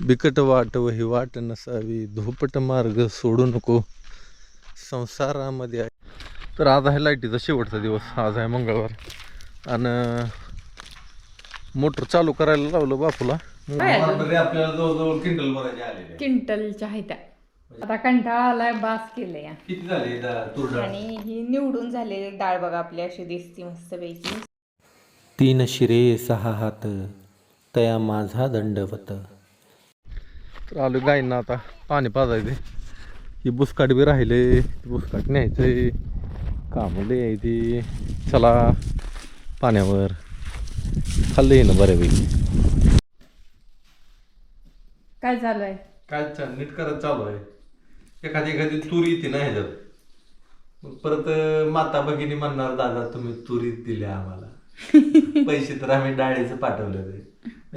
बिकट वाट व ही वाट नसावी. धोपट मार्ग सोडू नको. संसारामध्ये आहे. तर आज आहे लाईटीचा शेवटचा दिवस. आज आहे मंगळवार. आणि मोटर चालू करायला लावलं बापूला? आपल्याला जवळजवळ किंडल भरायचे आलेले. क्विंटलच्या आहेत त्या. आता कंटाळा आलाय बास केले या किती झाले तुरडा आणि ही निवडून झालेली डाळ बघा आपली अशी दिसती मस्तपैकी तीन शिरे सहा हात तया माझा दंडवत. तर आलो गायींना आता पाणी पाजायचे ही बुसकाट बी राहिले बुसकाट न्यायचंय. कामले यायची चला पाण्यावर. खाल्लं येणं बऱ्यापैकी. काय चालू आहे काय छान नीट करत चालू आहे. एखादी एखादी तुरी येते ना ह्याच्यात. परत माता भगिनी म्हणणार दादा तुम्ही तुरी दिल्या आम्हाला. पैसे तर आम्ही डाळीचं पाठवलं ते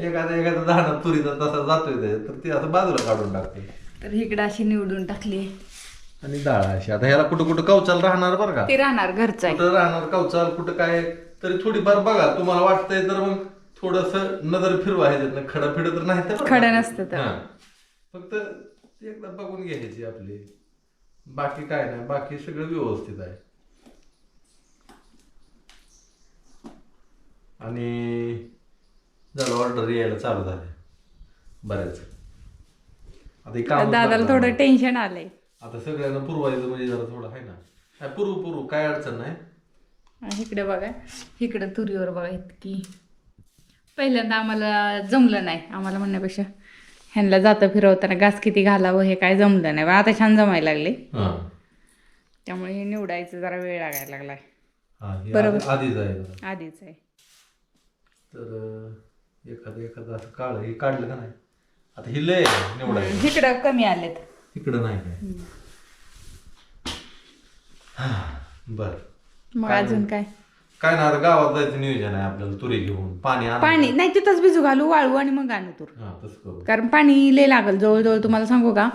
एखादा एखादा दाणा तुरीचा तसा जातोय ते तर ते असं बाजूला काढून टाकते. तर इकडे अशी निवडून टाकली. आणि डाळ अशी. आता ह्याला कुठं कुठं कवचाल राहणार बरं का? ते राहणार घरचं आहे. कुठं राहणार कवचाल कुठं काय? तरी थोडीफार बघा तुम्हाला वाटतंय तर मग थोडस नजर फिरवा ह्याच्यात खडा फिड तर नाही तर खडं नसतं तर. हां. फक्त ती एकदा बघून घ्यायची आपली. बाकी काय नाही. बाकी सगळं व्यवस्थित आहे. आणि झालं ऑर्डर यायला चालू झाले. बऱ्याच. आता हे कामच दादाला लागलं. थोडं टेन्शन आलंय. आता सगळ्यांना पुरवायचं म्हणजे जरा थोडं आहे ना. पुरवू पुरवू काय अडचण नाही. आणि इकडे बघा. इकडे तुरीवर बघा इतकी. पहिल्यांदा आम्हाला जमलं नाही आम्हाला म्हणण्यापेक्षा. ह्यांना जातं फिरवताना घास किती घालावं हे काय जमलं नाही. पण आता छान जमायला लागले. हां. त्यामुळे हे निवडायचं जरा वेळ लागायला लागलाय. हा हे बरोबर. आधी- आधीच आहे जरा. आधीच आहे. तर अं, एखादं एखादं असं काळ हे काढलं का नाही? आता हे लय निवडायचं. इकडं कमी आलेत. इकडं नाही काय? बर. मग अजून काय? काय ना आता गावात जायचं नियोजन आहे आपल्याला तुरी घेऊन. पाणी. पाणी नाही तिथंच भिजू घालू वाळू आणि मग आणू तूर. हा तसं करू. कारण पाणी लय लागल जवळजवळ तुम्हाला सांगू का?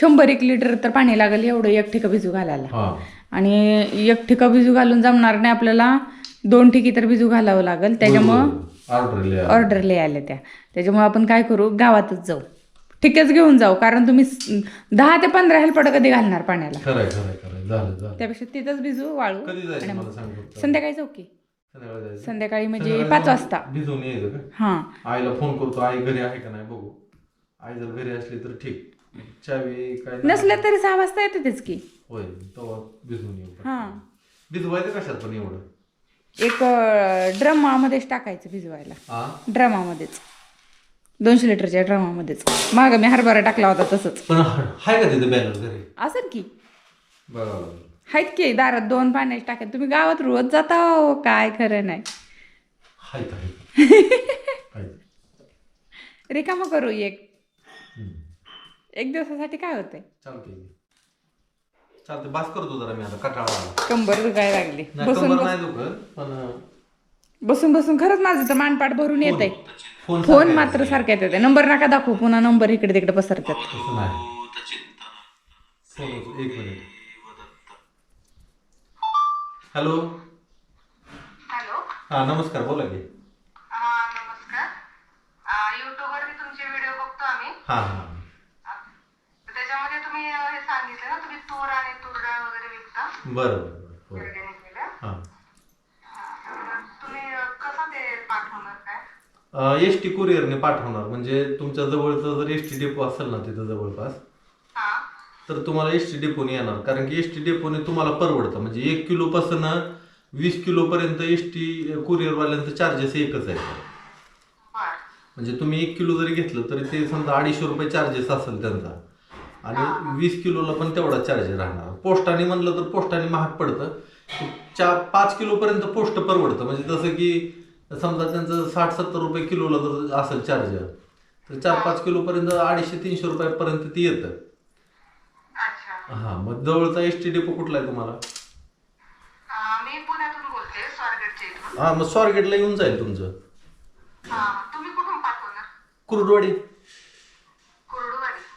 शंभर एक लिटर तर पाणी लागेल एवढं एक ठिका भिजू घालायला. हा. आणि एक ठिका भिजू घालून जमणार नाही आपल्याला दोन ठिकी तर भिजू घालावं लागेल त्याच्यामुळं लिहा ऑर्डर लय आल्या त्या. त्याच्यामुळे आपण काय करू? गावातच जाऊ. ठीकच घेऊन जाऊ कारण तुम्ही दहा ते पंधरा हेल्पट कधी घालणार पाण्याला? त्यापेक्षा तिथंच भिजू वाळू. संध्याकाळी जाऊ की. संध्याकाळी म्हणजे पाच वाजता. यायचं का? हां. आईला फोन करतो आई घरी आहे का नाही? बघू. आई जर घरी असली तर ठीक. चावी काय नसल्या तरी सहा वाजता येते तेच की. होय तेव्हा भिजवून येऊ. हां. भिजवायचं कशात पण एवढं? एक ड्रमामध्येच टाकायचं भिजवायला. ड्रमामध्येच दोनशे लिटरच्या ड्रमामध्येच माग मी हरभरा टाकला होता तसंच. पण हाय का तिथे बॅलर घरी? असेल की. बरोबर. आहेत की दारात दोन पाण्याचे टाक्यात तुम्ही गावात रोज जाता हो? काय खरं नाही. रिकामं करू एक. एक दिवसासाठी काय होतंय? चालतंय बास करतो जरा मी आता कटाळा आला. कंबर दुखायला लागली. नाही बसून कंबर नाही दुखत पण बसून बसून खरंच माझं तर मानपाट भरून येत आहे फोन फोन मात्र सारख्यात येते नंबर नका दाखवू पुन्हा नंबर इकडे तिकडे पसरतात. तसं नाही. फोन उचल- एक मिनिट. हॅलो? हॅलो? हा नमस्कार बोला की. हा नमस्कार. वरती तुमचे व्हिडिओ बघतो आम्ही. हा हा आ, तर त्याच्यामध्ये तुम्ही अ, हे सांगितलं ना तुम्ही तूर आणि तूर डाळ वगैरे विकता? बरं बरं बरं. ऑर्गॅनिक केलं. हा. तर तुम्ही कसं ते पाठवणार काय? एस टी कुरिअरने पाठवणार. म्हणजे तुमच्या जवळचं जर एस टी डेपो असेल ना तिथं जवळपास हा. तर तुम्हाला एस टी डेपोने येणार. कारण की एस टी डेपोने तुम्हाला परवडतं. म्हणजे एक किलोपासून वीस किलोपर्यंत एस टी कुरिअरवाल्यांचं चार्जेस एकच आहे बर. म्हणजे तुम्ही एक किलो जरी घेतलं तरी ते समजा अडीचशे रुपये चार्जेस असेल त्यांचा. आणि वीस किलोला पण तेवढा चार्ज राहणार. पोस्टाने म्हणलं तर पोस्टाने महाग पडतं. चार पाच किलोपर्यंत पोस्ट परवडतं. म्हणजे जसं की समजा त्यांचं साठ सत्तर रुपये किलोला जर असेल चार्ज तर चार पाच किलोपर्यंत अडीचशे तीनशे रुपयापर्यंत ती येतं. हां मग जवळचा एस टी डेपो कुठला आहे तुम्हाला? हां मग स्वारगेटला येऊन जाईल तुमचं. कुरुडवाडी.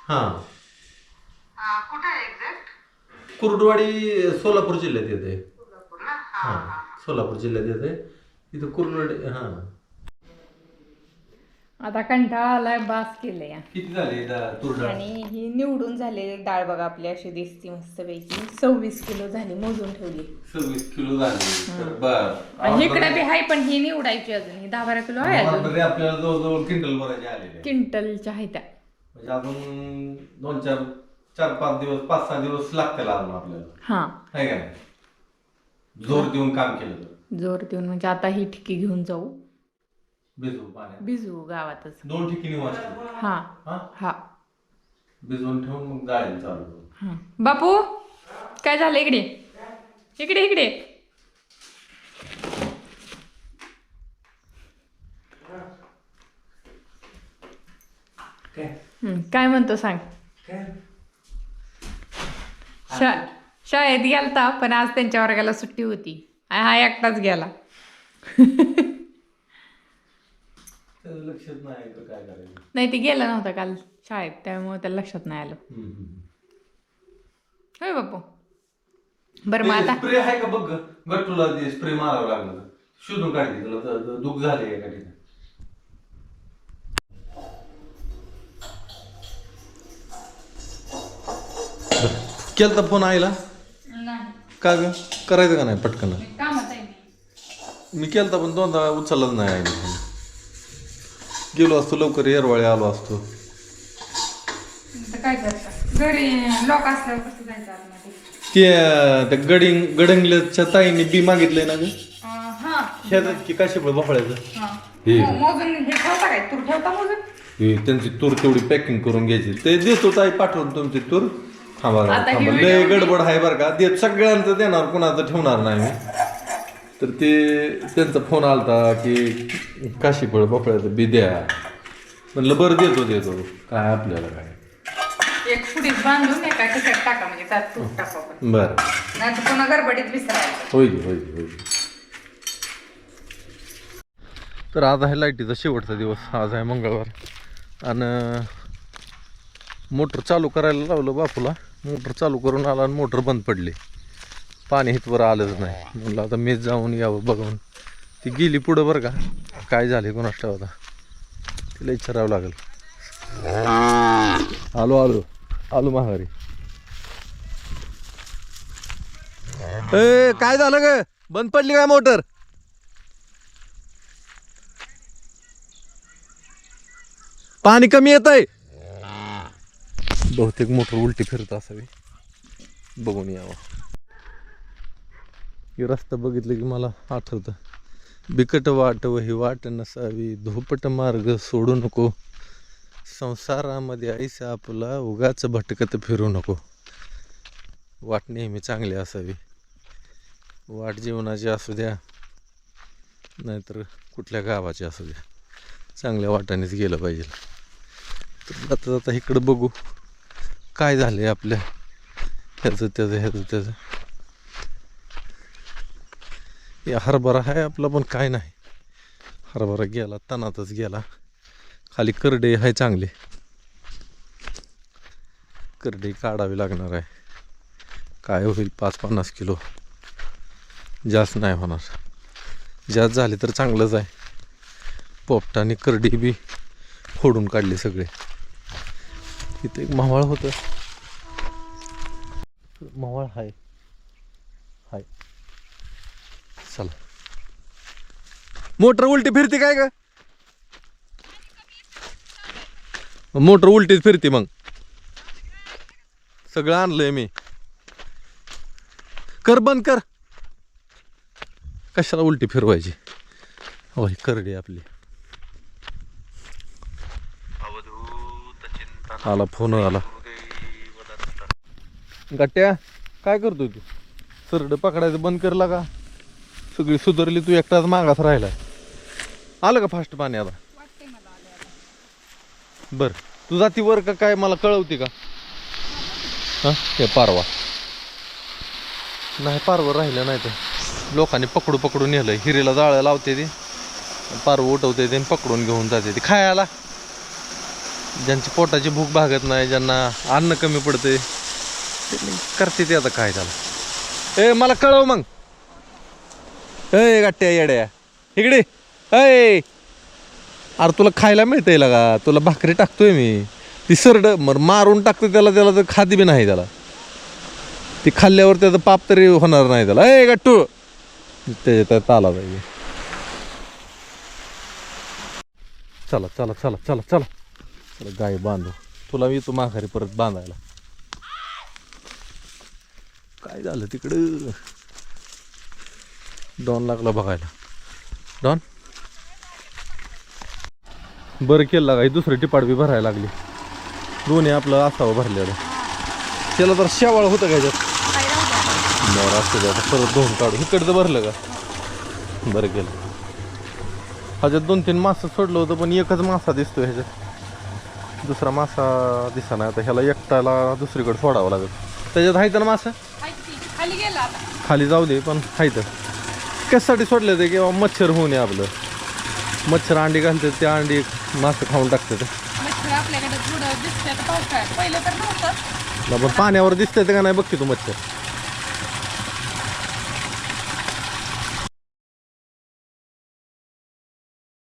हां. कुरुडवाडी सोलापूर जिल्ह्यात येते. हा सोलापूर जिल्ह्यात येते. इथं कुरुडवाडी हां. आता कंटाळा आलाय बास केले या किती झाले दा- तूर डाळ आणि ही निवडून झालेली डाळ बघा आपली अशी दिसती मस्तपैकी. सव्वीस किलो झाली मोजून ठेवली. सव्वीस किलो झाले. तर बर. आणि इकडे बी आहे पण ही निवडायची अजून. ही दहा बारा किलो आहे अजून. ऑर्डर आपल्याला जवळजवळ क्विंटल भरायचे आलेले आहे. क्विंटलच्या आहेत त्या. म्हणजे अजून दोन चार चार पाच दिवस पाच सहा दिवस लागतील अजून आपल्याला. हा. आहे का नाही? जोर देऊन काम केलं तर. जोर देऊन म्हणजे आता ही ठिकी घेऊन जाऊ. भिजवून पाण्यात. भिजवू गावातच. दोन ठिकाणी वाजते हा. हा? हा. भिजवून ठेवून मग जाळेल चालू करू. हा. बापू काय झालं इकडे? इकडे इकडे. काय? म्हणतो सांग. शा शाळेत गेलता पण आज त्यांच्या वर्गाला सुट्टी होती. आणि हा एकटाच गेला. लक्षात नाही तर काय करायचं. नाही ते गेला नव्हता काल शाळेत त्यामुळे त्याला लक्षात नाही आलं. हम्म, हम्म. होय बापू. बरं मग आता स्प्रे आहे का बघ. गट्टूला ते स्प्रे मारावं लागलं तर. शोधून काढते तुला तर- तर दुःख झाले एका ठिकाणी. केलता फोन आईला? नाही. का ग? करायचं का नाही पटकन? कामात आहे मी. मी केलता पण दोनदा उचललाच नाही आईने फोन. गेलो असतो लवकर येरवाळे आलो असतो. तर काय करता? घरी लोक असल्यावर कसं जायचं आतमध्ये? ते अं, त्या गडिंग गडंगल्याच्या ताईने बी मागितलंय ना ग? अं, हा. ह्याचं की काशीफळ भोपळ्याचं? हा. हे. मो- मोजून हे ठेवता काय? तूर ठेवता मोजून? हे त्यांची तूर तेवढी पॅकिंग करून घ्यायची. ते देतो ताई पाठवून तुमची तूर. थांबा जरा, आता ही थांबा. video लय गडबड आहे बरं का. देत सगळ्यांचं देणार कुणाचं ठेवणार नाही मी. तर ते त्यांचा फोन आलता की काशीफळ भोपळ्याचं बी द्या. म्हणलं बरं देतो देतो. काय आपल्याला काय? एक फुडीत बांधून एका खिशात टाका म्हणजे त्यात तूप टाका आपण. बरं. नाही तर पुन्हा गडबडीत विसरायचं. होईल होईल होईल तर आज आहे लाईटीचा शेवटचा दिवस. आज आहे मंगळवार. आणि मोटर चालू करायला लावलं बापूला. मोटर चालू करून आला आणि मोटर बंद पडली. पाणी हितवर आलंच नाही. म्हणलं आता मीच जाऊन यावं बघून. ती गेली पुढं बरं का. काय झाले कोणास ठाव आता? तिला विचारावं लागेल. आलो आलो. आलो महागारी ए काय झालं ग? बंद पडली काय मोटर? पाणी कमी येत आहे बहुतेक मोटर उलटी फिरत असावी. बघून यावं. हे रस्ता बघितलं की मला आठवतं. बिकट वाट व ही वाट नसावी. धोपट मार्ग सोडू नको. संसारामध्ये आईसा आपला उगाच भटकत फिरू नको. वाट नेहमी चांगली असावी. वाट जीवनाची असू द्या नाहीतर कुठल्या गावाची असू द्या. चांगल्या वाटानेच गेलं पाहिजे. तर जाता जाता इकडं बघू. काय झालंय आपल्या? ह्याचं त्याचं ह्याचं त्याचं. हे हरभरा आहे आपला पण काय नाही. हरभरा गेला तणातच गेला. खाली करडे आहे चांगले. करडे काढावी लागणार आहे. काय होईल? पाच पन्नास किलो. जास्त नाही होणार. जास्त झाले तर चांगलंच आहे. पोपटाने करडी बी फोडून काढले सगळे. इथे एक मावळ होतं. मावळ हाय. हाय. चला. मोटर उलटी फिरते काय का मोटर उलटीच फिरते मग. सगळं आणलंय मी. कर बंद कर. कशाला उलटी फिरवायची? हो करडी आपली. आला फोन आला. गट्ट्या काय करतोय तू? सरड पकडायचं बंद करला का? सगळी सुधारली तू एकटाच मागास राहिला आलं का फास्ट पाणी आता? बर. तू जाती वर का काय? मला कळवते का? हा? हे पारवा. नाही पारवं राहिलं नाही तर. लोकांनी पकडू पकडून नेलं हिरीला जाळं लावते ते. पारवं उठवते ते आणि पकडून घेऊन जाते ते. खायला. ज्यांची पोटाची भूक भागत नाही ज्यांना अन्न कमी पडते करते ते आता काय त्याला ए मला कळव मग. ए गाठ्या येड्या. इकडे. अय अरे तुला खायला मिळतंय का तुला भाकरी टाकतोय मी. ती सरड मर मारून टाकतो त्याला त्याला तर खादी बी नाही त्याला. ती खाल्ल्यावर त्याचं पाप तरी होणार नाही त्याला. ए गट्टू. त्याच्यात ताला पाहिजे चला चला चला चला चला. गाय बांधू. तुला मी येतो माघारी परत बांधायला. काय झालं तिकडं? डॉन लागला बघायला. डॉन? बरं केलं का दुसरी टिपाडवी भरायला लागली. दोन्ही आपलं असावं भरलेलं त्याला तर शेवाळ होतं का ह्याच्यात परत धुवून काढू. इकडचं भरलं का? बरं केलं. ह्याच्यात दोन तीन मासं सोडलं होतं पण एकच मासा दिसतो ह्याच्यात. दुसरा मासा दिसा नाही. आता ह्याला एकटाला दुसरीकडे सोडावं लागेल. त्याच्यात आहे तर मासा? खाली गेला खाली जाऊ दे पण आहे तर. कशासाठी सोडले ते किंवा मच्छर होऊ नये आपलं? मच्छर अंडी घालतात ते अंडी मासं खाऊन टाकतात. दिसतं पण पाण्यावर दिसतंय का नाही? बघ की तू मच्छर.